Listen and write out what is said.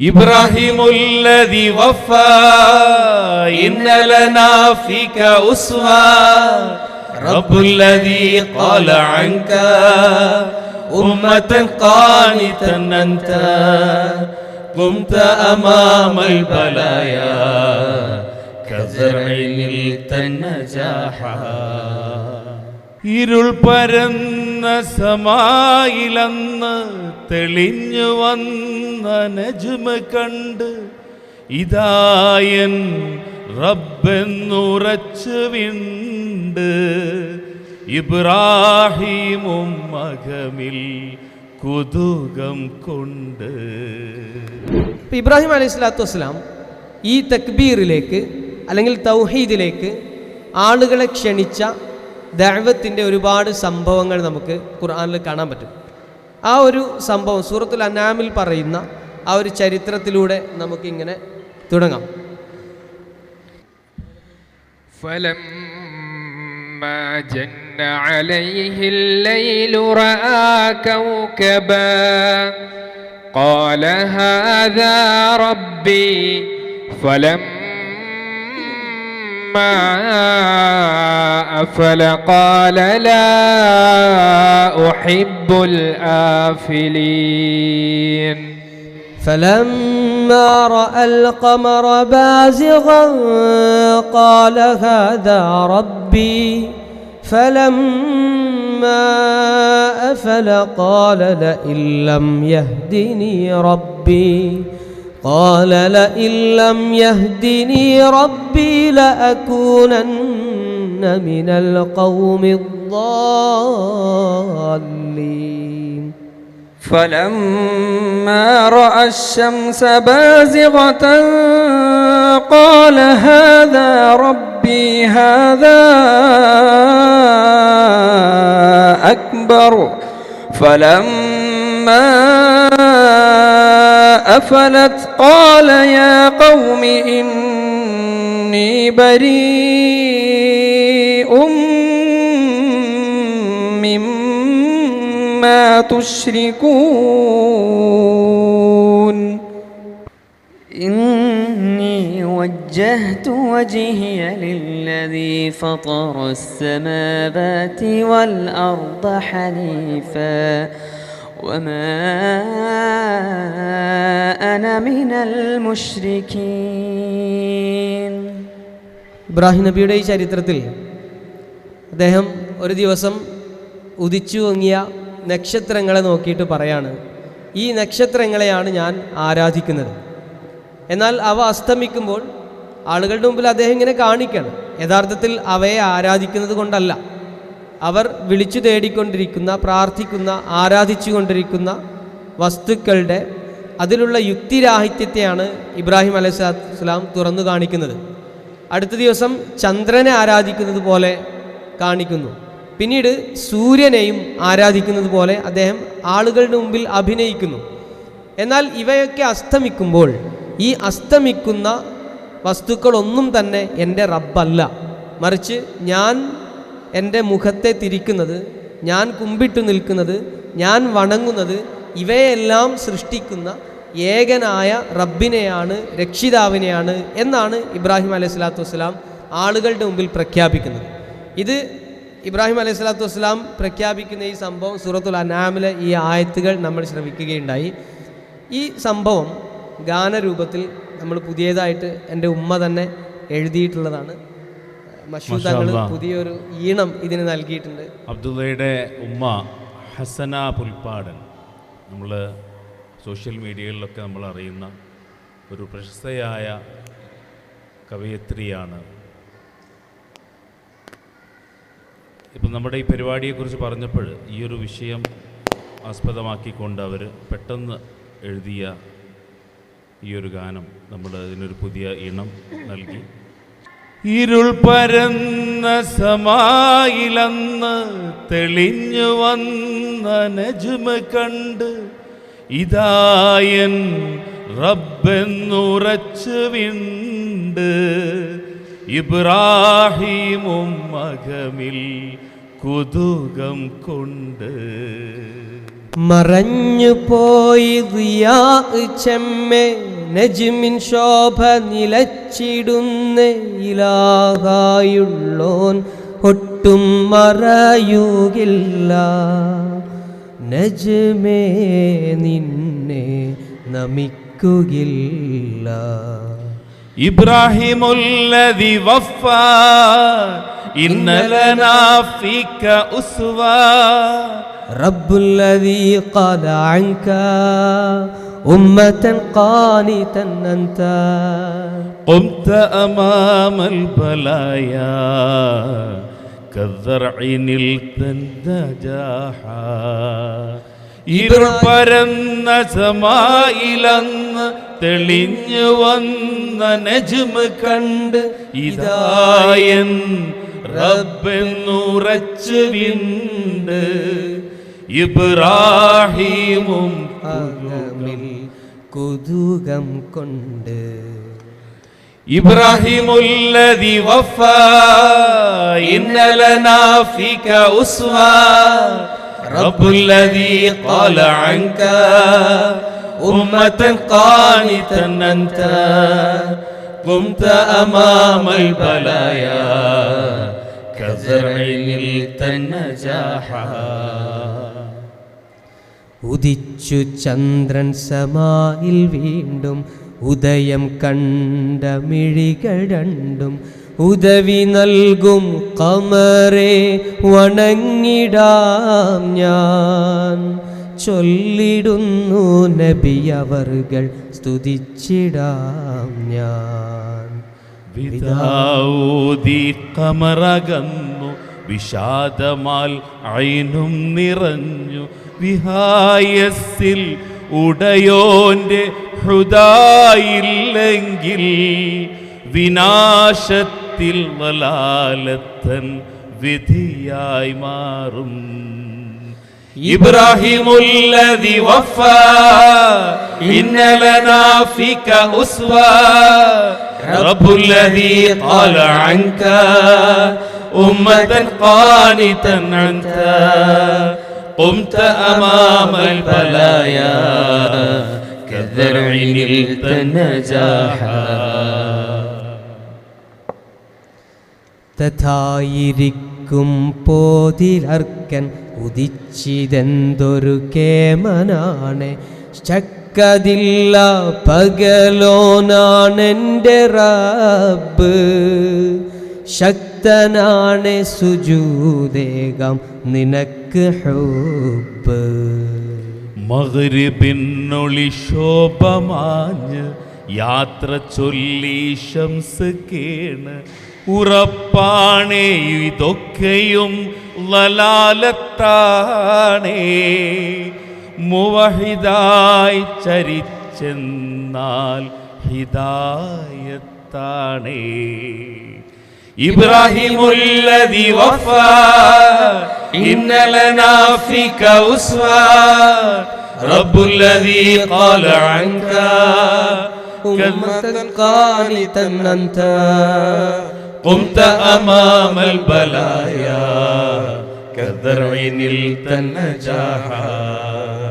إبراهيم الذي وفى إن لنا فيك أسوة رب الذي قال عنك أمة قانتا أنت قمت أمام البلايا كزرع نلت النجاحا ഇരുൾ പരന്ന സമായിലന്ന് തെളിഞ്ഞു വന്ന നജുമ കണ്ട് ഇതായൻ റബ്ബെന്നുറച്ചു വിണ്ട് ഇബ്രാഹിമും മകമിൽ കുതുകം കൊണ്ട്. ഇബ്രാഹിം അലൈഹി സ്വലാത്തു വസ്സലാം ഈ തക്ബീറിലേക്ക് അല്ലെങ്കിൽ തൗഹീദിലേക്ക് ആളുകളെ ക്ഷണിച്ച ദൈവത്തിൻ്റെ ഒരുപാട് സംഭവങ്ങൾ നമുക്ക് ഖുർആനിൽ കാണാൻ പറ്റും ആ ഒരു സംഭവം സൂറത്തുൽ അനാമിൽ പറയുന്ന ആ ഒരു ചരിത്രത്തിലൂടെ നമുക്കിങ്ങനെ തുടങ്ങാം فلما جن عليه الليل راى كوكبا قال هذا ربي فلما افل قال لا أحب الآفلين. فلما رأى القمر بازغا قال هذا ربي. فلما أفل قال لئن لم يهدني ربي. قال لئن لم يهدني ربي لأكونن من القوم الضالين. فلما رأى الشمس بازغة قال هذا ربي هذا أكبر. فلما أفلت؟ قال يا قوم إني بريء مما تشركون. إني وجهت وجهي للذي فطر السماوات والأرض حنيفا وما أنا من المشركين ഇബ്രാഹിം നബിയുടെ ഈ ചരിത്രത്തിൽ അദ്ദേഹം ഒരു ദിവസം ഉദിച്ചു പൊങ്ങിയ നക്ഷത്രങ്ങളെ നോക്കിയിട്ട് പറയാണ് ഈ നക്ഷത്രങ്ങളെയാണ് ഞാൻ ആരാധിക്കുന്നത് എന്നാൽ അവ അസ്തമിക്കുമ്പോൾ ആളുകളുടെ മുമ്പിൽ അദ്ദേഹം ഇങ്ങനെ കാണിക്കണം യഥാർത്ഥത്തിൽ അവയെ ആരാധിക്കുന്നത് കൊണ്ടല്ല അവർ വിളിച്ചു തേടിക്കൊണ്ടിരിക്കുന്ന പ്രാർത്ഥിക്കുന്ന ആരാധിച്ചു കൊണ്ടിരിക്കുന്ന വസ്തുക്കളുടെ അതിലുള്ള യുക്തിരാഹിത്യത്തെയാണ് ഇബ്രാഹിം അലൈഹി സ്വലാം തുറന്നു കാണിക്കുന്നത്. അടുത്ത ദിവസം ചന്ദ്രനെ ആരാധിക്കുന്നത് പോലെ കാണിക്കുന്നു. പിന്നീട് സൂര്യനെയും ആരാധിക്കുന്നത് പോലെ അദ്ദേഹം ആളുകളുടെ മുമ്പിൽ അഭിനയിക്കുന്നു. എന്നാൽ ഇവയൊക്കെ അസ്തമിക്കുമ്പോൾ ഈ അസ്തമിക്കുന്ന വസ്തുക്കളൊന്നും തന്നെ എന്റെ റബ്ബല്ല. മറിച്ച് ഞാൻ എന്റെ മുഖത്തെ തിരിക്കുന്നത് ഞാൻ കുമ്പിട്ടു നിൽക്കുന്നത് ഞാൻ വണങ്ങുന്നത് ഇവയെല്ലാം സൃഷ്ടിക്കുന്ന ഏകനായ റബ്ബിനെയാണ് രക്ഷിതാവിനെയാണ് എന്നാണ് ഇബ്രാഹിം അലൈഹി സ്വലാത്തു വസ്സലാം ആളുകളുടെ മുമ്പിൽ പ്രഖ്യാപിക്കുന്നത്. ഇത് ഇബ്രാഹിം അലൈഹി സ്വലാത്തു വസ്സലാം പ്രഖ്യാപിക്കുന്ന ഈ സംഭവം സൂറത്തുൽ അനാമിലെ ഈ ആയത്തുകൾ നമ്മൾ ശ്രമിക്കുകയുണ്ടായി ഈ സംഭവം ഗാനരൂപത്തിൽ നമ്മൾ പുതിയതായിട്ട് എന്റെ ഉമ്മ തന്നെ എഴുതിയിട്ടുള്ളതാണ്. മഷൂദങ്ങൾ പുതിയൊരു ഈണം ഇതിന് നൽകിയിട്ടുണ്ട്. അബ്ദുള്ളയുടെ ഉമ്മ ഹസന പുൽപ്പാടൻ. നമ്മൾ സോഷ്യൽ മീഡിയയിലൊക്കെ നമ്മൾ അറിയുന്ന ഒരു പ്രശസ്തയായ കവയത്രിയാണ്. ഇപ്പം നമ്മുടെ ഈ പരിപാടിയെക്കുറിച്ച് പറഞ്ഞപ്പോൾ ഈ ഒരു വിഷയം ആസ്പദമാക്കിക്കൊണ്ട് അവർ പെട്ടെന്ന് എഴുതിയ ഈ ഒരു ഗാനം നമ്മൾ ഇതിനൊരു പുതിയ ഇണം നൽകി. ഇരുൾ പരന്ന സമായിലന്ന് തെളിഞ്ഞു വന്ന നജുമ കണ്ട് ഇതായൻ റബ്ബെന്നുറച്ചു വിണ്ട് ഇബ്രാഹിമും മകമിൽ കുതുകം കൊണ്ട്. മറഞ്ഞു പോയി ചെമ്മെ നജ്മിൻ ശോഭ നിലച്ചിടുന്ന ഇലാഹായുള്ളോൻ ഒട്ടും മറയുകില്ല. നജ്മേ നിന്നെ നമിക്കുകില്ല. ഇബ്രാഹിമുല്ലദി വഫ ഇന്നലനാ ഫീക ഉസ്വാ. റബ്ബുല്ലതി ഖദ അൻക أمة قانتا أنت قمت أمام البلايا كالزرع نلت النجاحا ഇരുൾ പരന്ന സമായിലന്ന് തെളിഞ്ഞു വന്ന നജ്മ് കണ്ട് ഇതായൻ റബ്ബെന്നുറച്ചു വിണ്ട് ഇബ്രാഹിമും അകമിൽ കുതുകം കൊണ്ട് إبراهيم الذي وفى إن لنا فيك أسوة رب الذي قال عنك أمة قانتا أنت قمت أمام البلايا كزرع نلت النجاحا ഉദിച്ചു ചന്ദ്രൻ സമായിൽ വീണ്ടും ഉദയം കണ്ട മിഴികൾ രണ്ടും ഉദവി നൽകും കമറെ വണങ്ങിടാം ഞാൻ. ചൊല്ലിടുന്നു നബി അവറുകൾ സ്തുതിച്ചിടാം ഞാൻ. വിതാവൂതി കമറകന്നു വിഷാദമാൽ അയിനും നിറഞ്ഞു വിഹായസിൽ ഉടയോന്റെ ഹൃദായില്ലെങ്കിൽ വിനാശത്തിൽ വലാലത്തൻ വിധിയായി മാറും إبراهيم الذي وفى إن لنا فيك أسوة رب الذي قال عنك أمة قانتا أنت قمت أمام البلايا كالذرع نلت النجاحا തഥായിരിക്കും പോതിലർക്കൻ ഉദിച്ചിതെന്തൊരു കേമനാണ് ചക്കതില്ല പകലോനാണെൻ്റെ റബ്ബ് ശക്തനാണ് സുജൂദേകം നിനക്ക് ഹുബ്. മകരിബിന്നൊളി ശോഭമാഞ്ഞ് യാത്ര ചൊല്ലി ശംസ് കേണ്. ഉറപ്പാണേ ഇതൊക്കെയും ലലാലത്താണേ. മുവഹിതായി ചരിച്ചെന്നാൽ ഹിദായത്താണേ. إبراهيم الذي وفى. إن لنا فيك أسوة رب الذي قال عنك. أمة قانتا أنت. قمت أمام البلايا. كالذرع نلت النجاحا